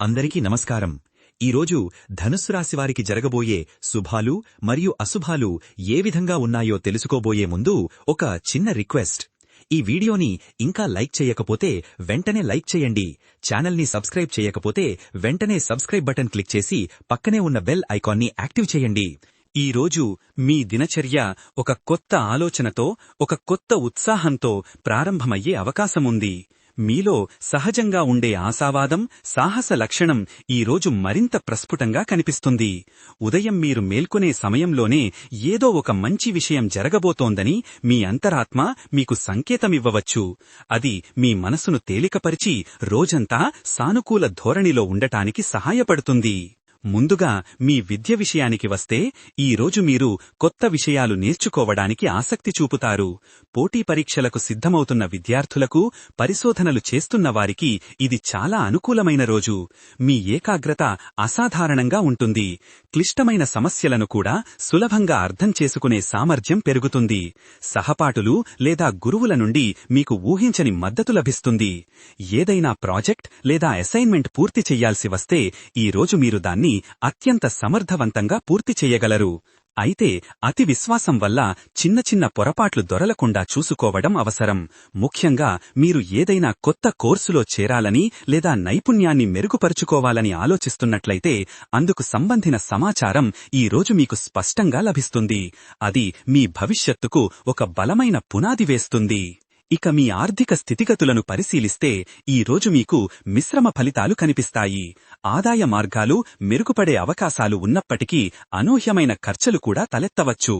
అందరికీ నమస్కారం. ఈరోజు ధనుస్సు రాశివారికి జరగబోయే శుభాలు మరియు అశుభాలు ఏ విధంగా ఉన్నాయో తెలుసుకోబోయే ముందు ఒక చిన్న రిక్వెస్ట్. ఈ వీడియోని ఇంకా లైక్ చేయకపోతే వెంటనే లైక్ చేయండి. ఛానల్ని సబ్స్క్రైబ్ చేయకపోతే వెంటనే సబ్స్క్రైబ్ బటన్ క్లిక్ చేసి పక్కనే ఉన్న బెల్ ఐకాన్ని యాక్టివ్ చేయండి. ఈ రోజు మీ దినచర్య ఒక కొత్త ఆలోచనతో ఒక కొత్త ఉత్సాహంతో ప్రారంభమయ్యే అవకాశముంది. మీలో సహజంగా ఉండే ఆశావాదం సాహస లక్షణం ఈరోజు మరింత ప్రస్ఫుటంగా కనిపిస్తుంది. ఉదయం మీరు మేల్కొనే సమయంలోనే ఏదో ఒక మంచి విషయం జరగబోతోందని మీ అంతరాత్మ మీకు సంకేతమివ్వవచ్చు. అది మీ మనసును తేలికపరిచి రోజంతా సానుకూల ధోరణిలో ఉండటానికి సహాయపడుతుంది. ముందుగా మీ విద్య విషయానికి వస్తే ఈ రోజు మీరు కొత్త విషయాలు నేర్చుకోవడానికి ఆసక్తి చూపుతారు. పోటీ పరీక్షలకు సిద్ధమవుతున్న విద్యార్థులకు పరిశోధనలు చేస్తున్న వారికి ఇది చాలా అనుకూలమైన రోజు. మీ ఏకాగ్రత అసాధారణంగా ఉంటుంది. క్లిష్టమైన సమస్యలను కూడా సులభంగా అర్థం చేసుకునే సామర్థ్యం పెరుగుతుంది. సహపాఠులు లేదా గురువుల నుండి మీకు ఊహించని మద్దతు లభిస్తుంది. ఏదైనా ప్రాజెక్ట్ లేదా అసైన్మెంట్ పూర్తి చెయ్యాల్సి వస్తే ఈ రోజు మీరు దాన్ని అత్యంత సమర్థవంతంగా పూర్తి చేయగలరు. అయితే అతి విశ్వాసం వల్ల చిన్న చిన్న పొరపాట్లు దొరలకుండా చూసుకోవడం అవసరం. ముఖ్యంగా మీరు ఏదైనా కొత్త కోర్సులో చేరాలని లేదా నైపుణ్యాన్ని మెరుగుపరుచుకోవాలని ఆలోచిస్తున్నట్లయితే అందుకు సంబంధిన సమాచారం ఈ రోజు మీకు స్పష్టంగా లభిస్తుంది. అది మీ భవిష్యత్తుకు ఒక బలమైన పునాది వేస్తుంది. ఇక మీ ఆర్థిక స్థితిగతులను పరిశీలిస్తే ఈ రోజు మీకు మిశ్రమ ఫలితాలు కనిపిస్తాయి. ఆదాయ మార్గాలు మెరుగుపడే అవకాశాలు ఉన్నప్పటికీ అనూహ్యమైన ఖర్చులు కూడా తలెత్తవచ్చు.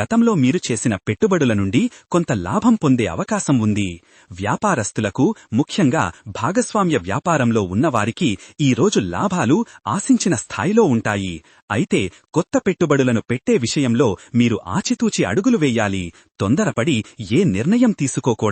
గతంలో మీరు చేసిన పెట్టుబడుల నుండి కొంత లాభం పొందే అవకాశం ఉంది. వ్యాపారస్తులకు ముఖ్యంగా భాగస్వామ్య వ్యాపారంలో ఉన్నవారికి ఈ రోజు లాభాలు ఆశించిన స్థాయిలో ఉంటాయి. అయితే కొత్త పెట్టుబడులను పెట్టే విషయంలో మీరు ఆచితూచి అడుగులు వేయాలి. తొందరపడి ఏ నిర్ణయం తీసుకోకూడదు.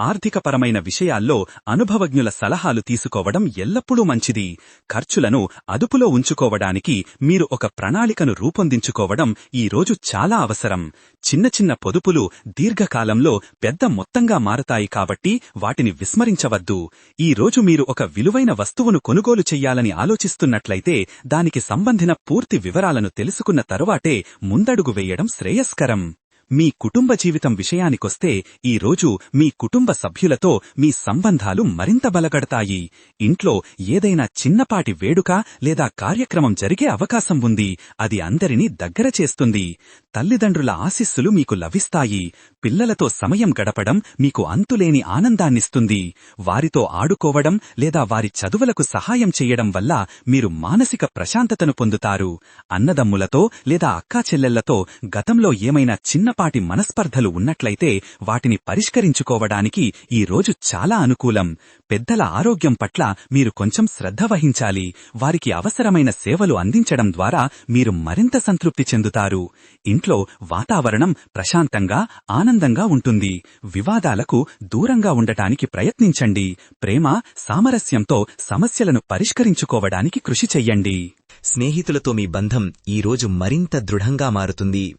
ఆర్థికపరమైన విషయాల్లో అనుభవజ్ఞుల సలహాలు తీసుకోవడం ఎల్లప్పుడూ మంచిది. ఖర్చులను అదుపులో ఉంచుకోవడానికి మీరు ఒక ప్రణాళికను రూపొందించుకోవడం ఈ రోజు చాలా అవసరం. చిన్న చిన్న పొదుపులు దీర్ఘకాలంలో పెద్ద మొత్తంగా మారతాయి కాబట్టి వాటిని విస్మరించవద్దు. ఈ రోజు మీరు ఒక విలువైన వస్తువును కొనుగోలు చెయ్యాలని ఆలోచిస్తున్నట్లయితే దానికి సంబంధిన పూర్తి వివరాలను తెలుసుకున్న తరువాటే ముందడుగు వేయడం శ్రేయస్కరం. మీ కుటుంబ జీవితం విషయానికొస్తే ఈ రోజు మీ కుటుంబ సభ్యులతో మీ సంబంధాలు మరింత బలగడతాయి. ఇంట్లో ఏదైనా చిన్నపాటి వేడుక లేదా కార్యక్రమం జరిగే అవకాశం ఉంది. అది అందరినీ దగ్గర చేస్తుంది. తల్లిదండ్రుల ఆశిస్సులు మీకు లభిస్తాయి. పిల్లలతో సమయం గడపడం మీకు అంతులేని ఆనందాన్నిస్తుంది. వారితో ఆడుకోవడం లేదా వారి చదువులకు సహాయం చేయడం వల్ల మీరు మానసిక ప్రశాంతతను పొందుతారు. అన్నదమ్ములతో లేదా అక్కాచెల్లెళ్ళతో గతంలో ఏమైనా చిన్న చిన్నపాటి మనస్పర్ధలు ఉన్నట్లయితే వాటిని పరిష్కరించుకోవడానికి ఈ రోజు చాలా అనుకూలం. పెద్దల ఆరోగ్యం పట్ల మీరు కొంచెం శ్రద్ధ వహించాలి. వారికి అవసరమైన సేవలు అందించడం ద్వారా మీరు మరింత సంతృప్తి చెందుతారు. ఇంట్లో వాతావరణం ప్రశాంతంగా ఆనందంగా ఉంటుంది. వివాదాలకు దూరంగా ఉండటానికి ప్రయత్నించండి. ప్రేమ సామరస్యంతో సమస్యలను పరిష్కరించుకోవడానికి కృషి చెయ్యండి. స్నేహితులతో మీ బంధం ఈ రోజు మరింత దృఢంగా మారుతుంది.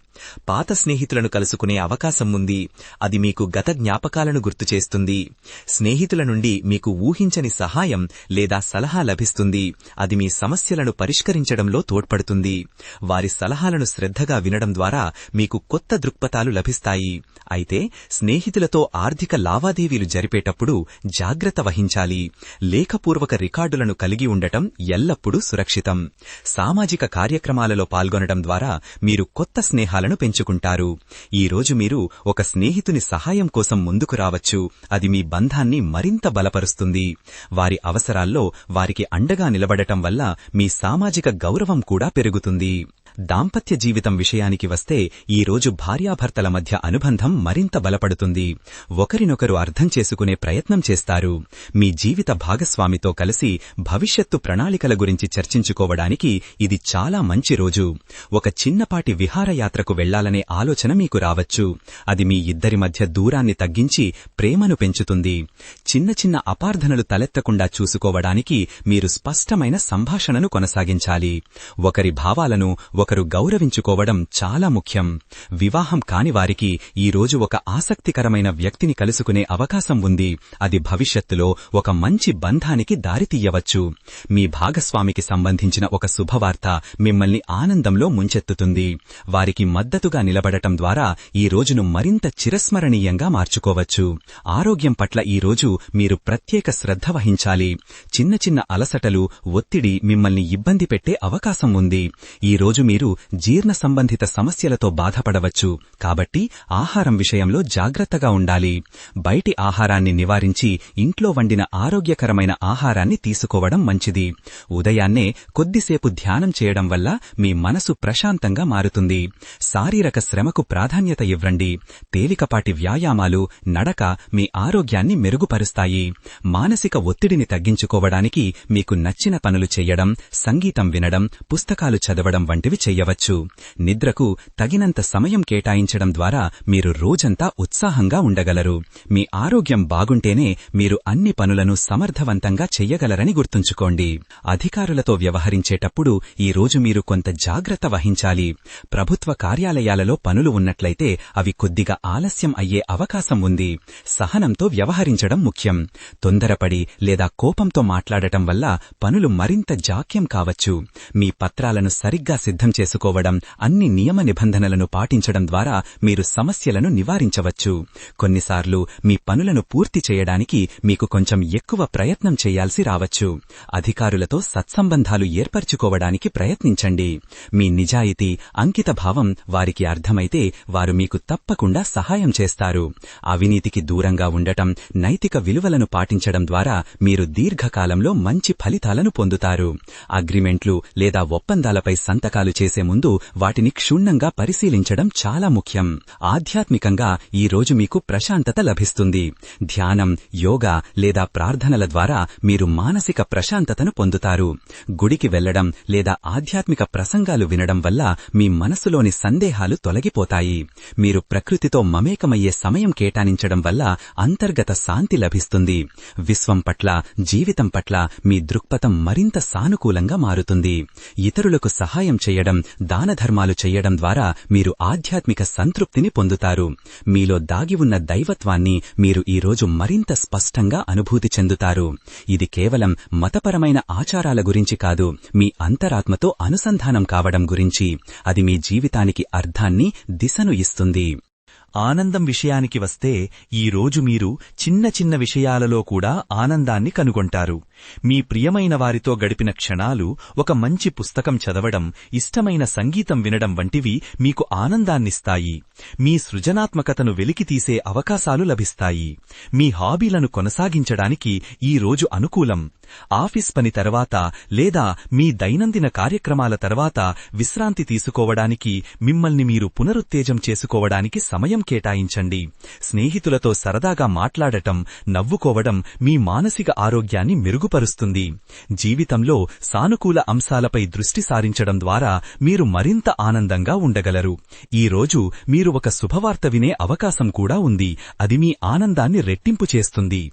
పాత స్నేహితులను కలుసుకునే అవకాశం ఉంది. అది మీకు గత జ్ఞాపకాలను గుర్తుచేస్తుంది. స్నేహితుల నుండి మీకు ఊహించని సహాయం లేదా సలహా లభిస్తుంది. అది మీ సమస్యలను పరిష్కరించడంలో తోడ్పడుతుంది. వారి సలహాలను శ్రద్ధగా వినడం ద్వారా మీకు కొత్త దృక్పథాలు లభిస్తాయి. అయితే స్నేహితులతో ఆర్థిక లావాదేవీలు జరిపేటప్పుడు జాగ్రత్త వహించాలి. లేఖపూర్వక రికార్డులను కలిగి ఉండటం ఎల్లప్పుడూ సురక్షితం. సామాజిక కార్యక్రమాలలో పాల్గొనడం ద్వారా మీరు కొత్త స్నేహాలను పెంచుకుంటారు. ఈ రోజు మీరు ఒక స్నేహితుని సహాయం కోసం ముందుకు రావచ్చు. అది మీ బంధాన్ని మరింత బలపరుస్తుంది. వారి అవసరాల్లో వారికి అండగా నిలబడటం వల్ల మీ సామాజిక గౌరవం కూడా పెరుగుతుంది. దాంపత్య జీవితం విషయానికి వస్తే ఈ రోజు భార్యాభర్తల మధ్య అనుబంధం మరింత బలపడుతుంది. ఒకరినొకరు అర్థం చేసుకునే ప్రయత్నం చేస్తారు. మీ జీవిత భాగస్వామితో కలిసి భవిష్యత్తు ప్రణాళికల గురించి చర్చించుకోవడానికి ఇది చాలా మంచి రోజు. ఒక చిన్నపాటి విహారయాత్రకు వెళ్ళాలనే ఆలోచన మీకు రావచ్చు. అది మీ ఇద్దరి మధ్య దూరాన్ని తగ్గించి ప్రేమను పెంచుతుంది. చిన్న చిన్న అపార్థనలు తలెత్తకుండా చూసుకోవడానికి మీరు స్పష్టమైన సంభాషణను కొనసాగించాలి. ఒకరి భావాలను ఒకరు గౌరవించుకోవడం చాలా ముఖ్యం. వివాహం కాని వారికి ఈ రోజు ఒక ఆసక్తికరమైన వ్యక్తిని కలుసుకునే అవకాశం ఉంది. అది భవిష్యత్తులో ఒక మంచి బంధానికి దారితీయవచ్చు మీ భాగస్వామికి సంబంధించిన ఒక శుభవార్త మిమ్మల్ని ఆనందంలో ముంచెత్తుతుంది. వారికి మద్దతుగా నిలబడటం ద్వారా ఈ రోజును మరింత చిరస్మరణీయంగా మార్చుకోవచ్చు. ఆరోగ్యం పట్ల ఈ రోజు మీరు ప్రత్యేక శ్రద్ధ వహించాలి. చిన్న చిన్న అలసటలు ఒత్తిడి మిమ్మల్ని ఇబ్బంది పెట్టే అవకాశం ఉంది. ఈ రోజు మీరు జీర్ణ సంబంధిత సమస్యలతో బాధపడవచ్చు. కాబట్టి ఆహారం విషయంలో జాగ్రత్తగా ఉండాలి. బయటి ఆహారాన్ని నివారించి ఇంట్లో వండిన ఆరోగ్యకరమైన ఆహారాన్ని తీసుకోవడం మంచిది. ఉదయాన్నే కొద్దిసేపు ధ్యానం చేయడం వల్ల మీ మనసు ప్రశాంతంగా మారుతుంది. శారీరక శ్రమకు ప్రాధాన్యత ఇవ్వండి. తేలికపాటి వ్యాయామాలు నడక మీ ఆరోగ్యాన్ని మెరుగుపరుస్తాయి. మానసిక ఒత్తిడిని తగ్గించుకోవడానికి మీకు నచ్చిన పనులు చేయడం సంగీతం వినడం పుస్తకాలు చదవడం వంటివి చెయ్యవచ్చు నిద్రకు తగినంత సమయం కేటాయించడం ద్వారా మీరు రోజంతా ఉత్సాహంగా ఉండగలరు. మీ ఆరోగ్యం బాగుంటేనే మీరు అన్ని పనులను సమర్థవంతంగా చెయ్యగలరని గుర్తుంచుకోండి. అధికారులతో వ్యవహరించేటప్పుడు ఈ రోజు మీరు కొంత జాగ్రత్త వహించాలి. ప్రభుత్వ కార్యాలయాలలో పనులు ఉన్నట్లయితే అవి కొద్దిగా ఆలస్యం అయ్యే అవకాశం ఉంది. సహనంతో వ్యవహరించడం ముఖ్యం. తొందరపడి లేదా కోపంతో మాట్లాడటం వల్ల పనులు మరింత జాక్యం కావచ్చు. మీ పత్రాలను సరిగ్గా సిద్ధం చేసుకోవడం అన్ని నియమ నిబంధనలను పాటించడం ద్వారా మీరు సమస్యలను నివారించవచ్చు. కొన్నిసార్లు మీ పనులను పూర్తి చేయడానికి మీకు కొంచెం ఎక్కువ ప్రయత్నం చేయాల్సి రావచ్చు. అధికారులతో సత్సంబంధాలు ఏర్పరచుకోవడానికి ప్రయత్నించండి. మీ నిజాయితీ అంకితభావం వారికి అర్థమైతే వారు మీకు తప్పకుండా సహాయం చేస్తారు. అవినీతికి దూరంగా ఉండటం నైతిక విలువలను పాటించడం ద్వారా మీరు దీర్ఘకాలంలో మంచి ఫలితాలను పొందుతారు. అగ్రిమెంట్లు లేదా ఒప్పందాలపై సంతకాలు చేసే ముందు వాటిని క్షుణ్ణంగా పరిశీలించడం చాలా ముఖ్యం. ఆధ్యాత్మికంగా ఈ రోజు మీకు ప్రశాంతత లభిస్తుంది. ధ్యానం యోగా లేదా ప్రార్థనల ద్వారా మీరు మానసిక ప్రశాంతతను పొందుతారు. గుడికి వెళ్ళడం లేదా ఆధ్యాత్మిక ప్రసంగాలు వినడం వల్ల మీ మనసులోని సందేహాలు తొలగిపోతాయి. మీరు ప్రకృతితో మమేకమయ్యే సమయం కేటాయించడం వల్ల అంతర్గత శాంతి లభిస్తుంది. విశ్వం పట్ల జీవితం పట్ల మీ దృక్పథం మరింత సానుకూలంగా మారుతుంది. ఇతరులకు సహాయం చేయడం దానధర్మాలు చెయ్యడం ద్వారా మీరు ఆధ్యాత్మిక సంతృప్తిని పొందుతారు. మీలో దాగి ఉన్న దైవత్వాన్ని మీరు ఈ రోజు మరింత స్పష్టంగా అనుభూతి చెందుతారు. ఇది కేవలం మతపరమైన ఆచారాల గురించి కాదు మీ అంతరాత్మతో అనుసంధానం కావడం గురించి. అది మీ జీవితానికి అర్థాన్ని దిశను ఇస్తుంది. ఆనందం విషయానికి వస్తే ఈ రోజు మీరు చిన్న చిన్న విషయాలలో కూడా ఆనందాన్ని కనుగొంటారు. మీ ప్రియమైన వారితో గడిపిన క్షణాలు ఒక మంచి పుస్తకం చదవడం ఇష్టమైన సంగీతం వినడం వంటివి మీకు ఆనందాన్నిస్తాయి. మీ సృజనాత్మకతను వెలికితీసే అవకాశాలు లభిస్తాయి. మీ హాబీలను కొనసాగించడానికి ఈ రోజు అనుకూలం. ఆఫీస్ పని తర్వాత లేదా మీ దైనందిన కార్యక్రమాల తర్వాత విశ్రాంతి తీసుకోవడానికి మిమ్మల్ని మీరు పునరుత్తేజం చేసుకోవడానికి సమయం కేటాయించండి. స్నేహితులతో సరదాగా మాట్లాడటం నవ్వుకోవడం మీ మానసిక ఆరోగ్యాన్ని మెరుగు మెరుగుపరుస్తుంది. జీవితంలో సానుకూల అంశాలపై దృష్టి సారించడం ద్వారా మీరు మరింత ఆనందంగా ఉండగలరు. ఈ రోజు మీరు ఒక శుభవార్త వినే అవకాశం కూడా ఉంది. అది మీ ఆనందాన్ని రెట్టింపు చేస్తుంది.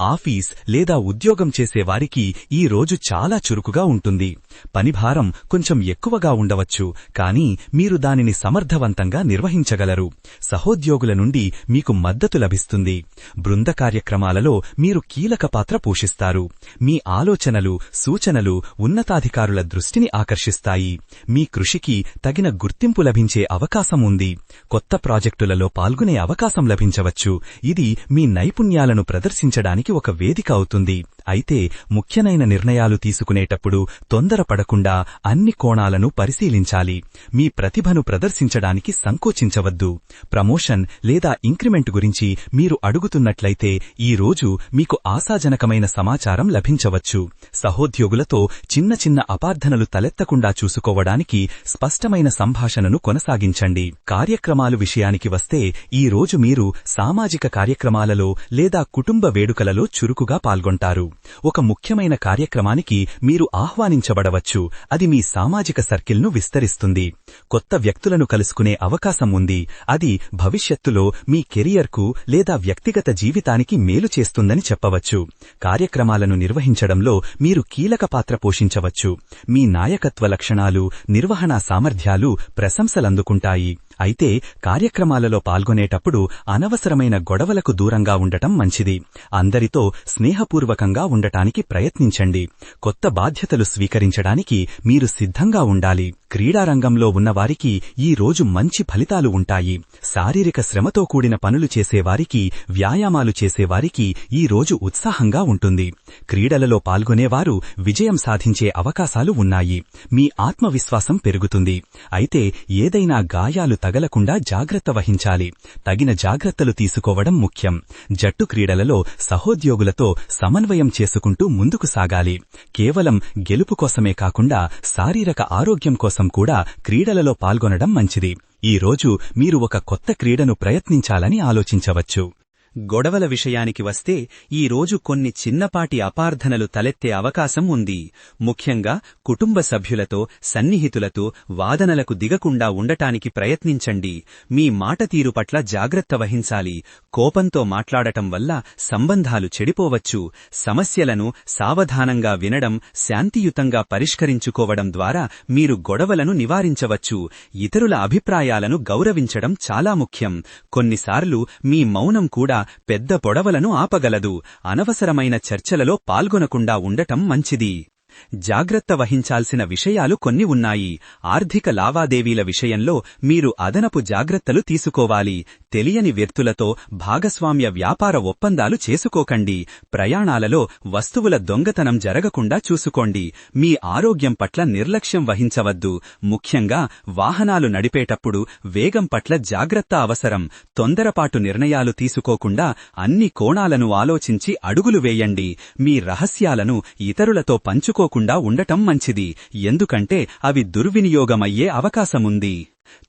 ఆఫీస్ లేదా ఉద్యోగం చేసేవారికి ఈ రోజు చాలా చురుకుగా ఉంటుంది. పనిభారం కొంచెం ఎక్కువగా ఉండవచ్చు కానీ మీరు దానిని సమర్థవంతంగా నిర్వహించగలరు. సహోద్యోగుల నుండి మీకు మద్దతు లభిస్తుంది. బృంద కార్యక్రమాలలో మీరు కీలక పాత్ర పోషిస్తారు. మీ ఆలోచనలు సూచనలు ఉన్నతాధికారుల దృష్టిని ఆకర్షిస్తాయి. మీ కృషికి తగిన గుర్తింపు లభించే అవకాశం ఉంది. కొత్త ప్రాజెక్టులలో పాల్గొనే అవకాశం లభించవచ్చు. ఇది మీ నైపుణ్యాలను ప్రదర్శించడానికి ఒక వేదిక అవుతుంది. అయితే ముఖ్యమైన నిర్ణయాలు తీసుకునేటప్పుడు తొందరపడకుండా అన్ని కోణాలను పరిశీలించాలి. మీ ప్రతిభను ప్రదర్శించడానికి సంకోచించవద్దు. ప్రమోషన్ లేదా ఇంక్రిమెంట్ గురించి మీరు అడుగుతున్నట్లయితే ఈ రోజు మీకు ఆశాజనకమైన సమాచారం లభించవచ్చు. సహోద్యోగులతో చిన్న చిన్న అపార్థనలు తలెత్తకుండా చూసుకోవడానికి స్పష్టమైన సంభాషణను కొనసాగించండి. కార్యక్రమాలు విషయానికి వస్తే ఈ రోజు మీరు సామాజిక కార్యక్రమాలలో లేదా కుటుంబ వేడుకలలో చురుకుగా పాల్గొంటారు. ఒక ముఖ్యమైన కార్యక్రమానికి మీరు ఆహ్వానించబడవచ్చు. అది మీ సామాజిక సర్కిల్ను విస్తరిస్తుంది. కొత్త వ్యక్తులను కలుసుకునే అవకాశం ఉంది. అది భవిష్యత్తులో మీ కెరియర్కు లేదా వ్యక్తిగత జీవితానికి మేలు చేస్తుందని చెప్పవచ్చు. కార్యక్రమాలను నిర్వహించడంలో మీరు కీలక పాత్ర పోషించవచ్చు. మీ నాయకత్వ లక్షణాలు నిర్వహణా సామర్థ్యాలు ప్రశంసలందుకుంటాయి. అయితే కార్యక్రమాలలో పాల్గొనేటప్పుడు అనవసరమైన గొడవలకు దూరంగా ఉండటం మంచిది. అందరితో స్నేహపూర్వకంగా ఉండటానికి ప్రయత్నించండి. కొత్త బాధ్యతలు స్వీకరించడానికి మీరు సిద్ధంగా ఉండాలి. క్రీడారంగంలో ఉన్నవారికి ఈ రోజు మంచి ఫలితాలు ఉంటాయి. శారీరక శ్రమతో కూడిన పనులు చేసేవారికి వ్యాయామాలు చేసేవారికి ఈ రోజు ఉత్సాహంగా ఉంటుంది. క్రీడలలో పాల్గొనేవారు విజయం సాధించే అవకాశాలు ఉన్నాయి. మీ ఆత్మవిశ్వాసం పెరుగుతుంది. అయితే ఏదైనా గాయాలు తగలకుండా జాగ్రత్త వహించాలి. తగిన జాగ్రత్తలు తీసుకోవడం ముఖ్యం. జట్టు క్రీడలలో సహోద్యోగులతో సమన్వయం చేసుకుంటూ ముందుకు సాగాలి. కేవలం గెలుపు కోసమే కాకుండా శారీరక ఆరోగ్యం కోసం కూడా క్రీడలలో పాల్గొనడం మంచిది. ఈ రోజు మీరు ఒక కొత్త క్రీడను ప్రయత్నించాలని ఆలోచించవచ్చు. గొడవల విషయానికి వస్తే ఈ రోజు కొన్ని చిన్నపాటి అపార్థనలు తలెత్తే అవకాశం ఉంది. ముఖ్యంగా కుటుంబ సభ్యులతో సన్నిహితులతో వాదనలకు దిగకుండా ఉండటానికి ప్రయత్నించండి. మీ మాట తీరు పట్ల జాగ్రత్త వహించాలి. కోపంతో మాట్లాడటం వల్ల సంబంధాలు చెడిపోవచ్చు. సమస్యలను సావధానంగా వినడం శాంతియుతంగా పరిష్కరించుకోవడం ద్వారా మీరు గొడవలను నివారించవచ్చు. ఇతరుల అభిప్రాయాలను గౌరవించడం చాలా ముఖ్యం. కొన్నిసార్లు మీ మౌనం కూడా పెద్ద పొడవలను ఆపగలదు. అనవసరమైన చర్చలలో పాల్గొనకుండా ఉండటం మంచిది. జాగ్రత్త వహించాల్సిన విషయాలు కొన్ని ఉన్నాయి. ఆర్థిక లావాదేవీల విషయంలో మీరు అదనపు జాగ్రత్తలు తీసుకోవాలి. తెలియని వ్యక్తులతో భాగస్వామ్య వ్యాపార ఒప్పందాలు చేసుకోకండి. ప్రయాణాలలో వస్తువుల దొంగతనం జరగకుండా చూసుకోండి. మీ ఆరోగ్యం పట్ల నిర్లక్ష్యం వహించవద్దు. ముఖ్యంగా వాహనాలు నడిపేటప్పుడు వేగం పట్ల జాగ్రత్త అవసరం. తొందరపాటు నిర్ణయాలు తీసుకోకుండా అన్ని కోణాలను ఆలోచించి అడుగులు వేయండి. మీ రహస్యాలను ఇతరులతో పంచుకో పంచుకోకుండా ఉండటం మంచిది. ఎందుకంటే అవి దుర్వినియోగమయ్యే అవకాశముంది.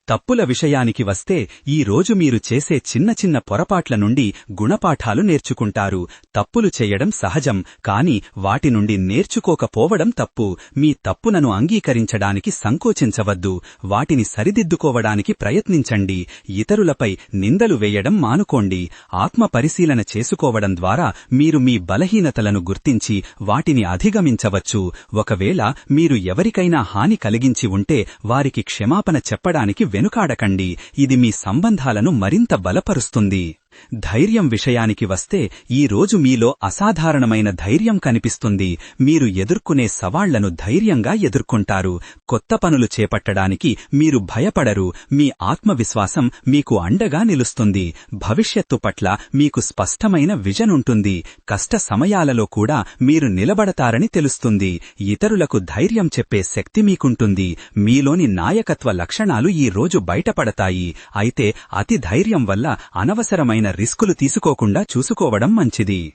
తప్పుల విషయానికి వస్తే ఈ రోజు మీరు చేసే చిన్న చిన్న పొరపాట్ల నుండి గుణపాఠాలు నేర్చుకుంటారు. తప్పులు చేయడం సహజం కాని వాటి నుండి నేర్చుకోకపోవడం తప్పు. మీ తప్పులను అంగీకరించడానికి సంకోచించవద్దు. వాటిని సరిదిద్దుకోవడానికి ప్రయత్నించండి. ఇతరులపై నిందలు వేయడం మానుకోండి. ఆత్మ పరిశీలన చేసుకోవడం ద్వారా మీరు మీ బలహీనతలను గుర్తించి వాటిని అధిగమించవచ్చు. ఒకవేళ మీరు ఎవరికైనా హాని కలిగించి ఉంటే వారికి క్షమాపణ చెప్పడానికి వెనుకాడకండి. ఇది మీ సంబంధాలను మరింత బలపరుస్తుంది. ధైర్యం విషయానికి వస్తే ఈ రోజు మీలో అసాధారణమైన ధైర్యం కనిపిస్తుంది. మీరు ఎదుర్కొనే సవాళ్ళను ధైర్యంగా ఎదుర్కొంటారు. కొత్త పనులు చేపట్టడానికి మీరు భయపడరు. మీ ఆత్మవిశ్వాసం మీకు అండగా నిలుస్తుంది. భవిష్యత్తు పట్ల మీకు స్పష్టమైన విజన్ ఉంటుంది. కష్ట సమయాలలో కూడా మీరు నిలబడతారని తెలుస్తుంది. ఇతరులకు ధైర్యం చెప్పే శక్తి మీకుంటుంది. మీలోని నాయకత్వ లక్షణాలు ఈ రోజు బయటపడతాయి. అయితే అతి ధైర్యం వల్ల అనవసరమైన రిస్కులు తీసుకోకుండా చూసుకోవడం మంచిది.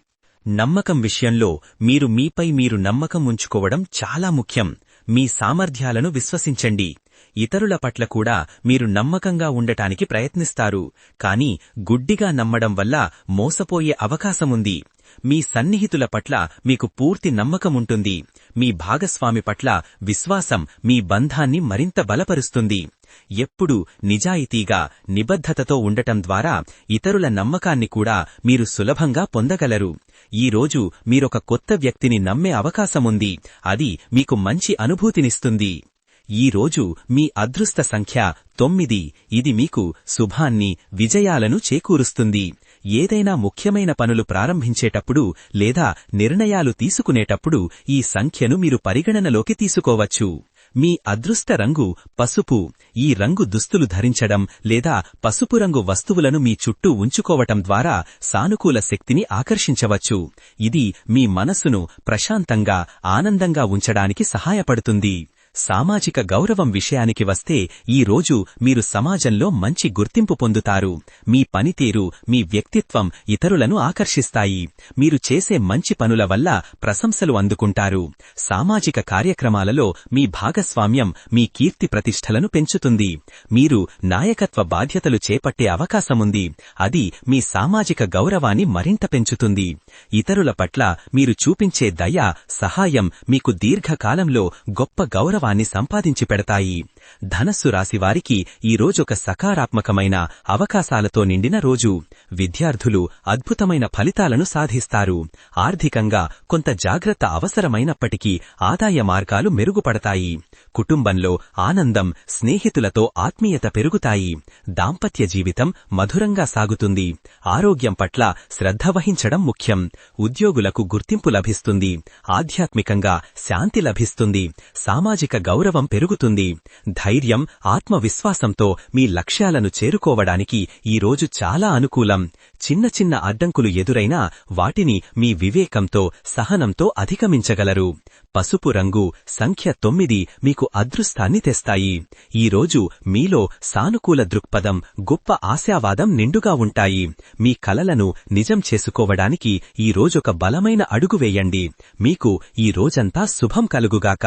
నమ్మకం విషయంలో మీరు మీపై మీరు నమ్మకం ఉంచుకోవడం చాలా ముఖ్యం. మీ సామర్థ్యాలను విశ్వసించండి. ఇతరుల పట్ల కూడా మీరు నమ్మకంగా ఉండటానికి ప్రయత్నిస్తారు. కాని గుడ్డిగా నమ్మడం వల్ల మోసపోయే అవకాశముంది. మీ సన్నిహితుల పట్ల మీకు పూర్తి నమ్మకముంటుంది. మీ భాగస్వామి పట్ల విశ్వాసం మీ బంధాన్ని మరింత బలపరుస్తుంది. ఎప్పుడు నిజాయితీగా నిబద్ధతతో ఉండటం ద్వారా ఇతరుల నమ్మకాన్ని కూడా మీరు సులభంగా పొందగలరు. ఈ రోజు మీరొక కొత్త వ్యక్తిని నమ్మే అవకాశముంది. అది మీకు మంచి అనుభూతినిస్తుంది. ఈ రోజు మీ అదృష్ట సంఖ్య తొమ్మిది. ఇది మీకు శుభాన్ని విజయాలను చేకూరుస్తుంది. ఏదైనా ముఖ్యమైన పనులు ప్రారంభించేటప్పుడు లేదా నిర్ణయాలు తీసుకునేటప్పుడు ఈ సంఖ్యను మీరు పరిగణనలోకి తీసుకోవచ్చు. మీ అదృష్ట రంగు పసుపు. ఈ రంగు దుస్తులు ధరించడం లేదా పసుపు రంగు వస్తువులను మీ చుట్టూ ఉంచుకోవటం ద్వారా సానుకూల శక్తిని ఆకర్షించవచ్చు. ఇది మీ మనస్సును ప్రశాంతంగా ఆనందంగా ఉంచడానికి సహాయపడుతుంది. సామాజిక గౌరవం విషయానికి వస్తే ఈ రోజు మీరు సమాజంలో మంచి గుర్తింపు పొందుతారు. మీ పనితీరు మీ వ్యక్తిత్వం ఇతరులను ఆకర్షిస్తాయి. మీరు చేసే మంచి పనుల వల్ల ప్రశంసలు అందుకుంటారు. సామాజిక కార్యక్రమాలలో మీ భాగస్వామ్యం మీ కీర్తి ప్రతిష్టలను పెంచుతుంది. మీరు నాయకత్వ బాధ్యతలు చేపట్టే అవకాశముంది. అది మీ సామాజిక గౌరవాన్ని మరింత పెంచుతుంది. ఇతరుల పట్ల మీరు చూపించే దయ సహాయం మీకు దీర్ఘకాలంలో గొప్ప గౌరవం గౌరవాన్ని సంపాదించి పెడతాయి. ధనస్సు రాశివారికి ఈరోజొక సకారాత్మకమైన అవకాశాలతో నిండిన రోజు. విద్యార్థులు అద్భుతమైన ఫలితాలను సాధిస్తారు. ఆర్థికంగా కొంత జాగ్రత్త అవసరమైనప్పటికీ ఆదాయ మార్గాలు మెరుగుపడతాయి. కుటుంబంలో ఆనందం స్నేహితులతో ఆత్మీయత పెరుగుతాయి. దాంపత్య జీవితం మధురంగా సాగుతుంది. ఆరోగ్యం పట్ల శ్రద్ధ వహించడం ముఖ్యం. ఉద్యోగులకు గుర్తింపు లభిస్తుంది. ఆధ్యాత్మికంగా శాంతి లభిస్తుంది. సామాజిక గౌరవం పెరుగుతుంది. ధైర్యం ఆత్మవిశ్వాసంతో మీ లక్ష్యాలను చేరుకోవడానికి ఈ రోజు చాలా అనుకూలం. చిన్న చిన్న అడ్డంకులు ఎదురైనా వాటిని మీ వివేకంతో సహనంతో అధిగమించగలరు. పసుపు రంగు సంఖ్య తొమ్మిది మీకు అదృష్టాన్ని తెస్తాయి. ఈ రోజు మీలో సానుకూల దృక్పథం గొప్ప ఆశావాదం నిండుగా ఉంటాయి. మీ కలలను నిజం చేసుకోవడానికి ఈ బలమైన అడుగు వేయండి. మీకు ఈ రోజంతా శుభం కలుగుగాక.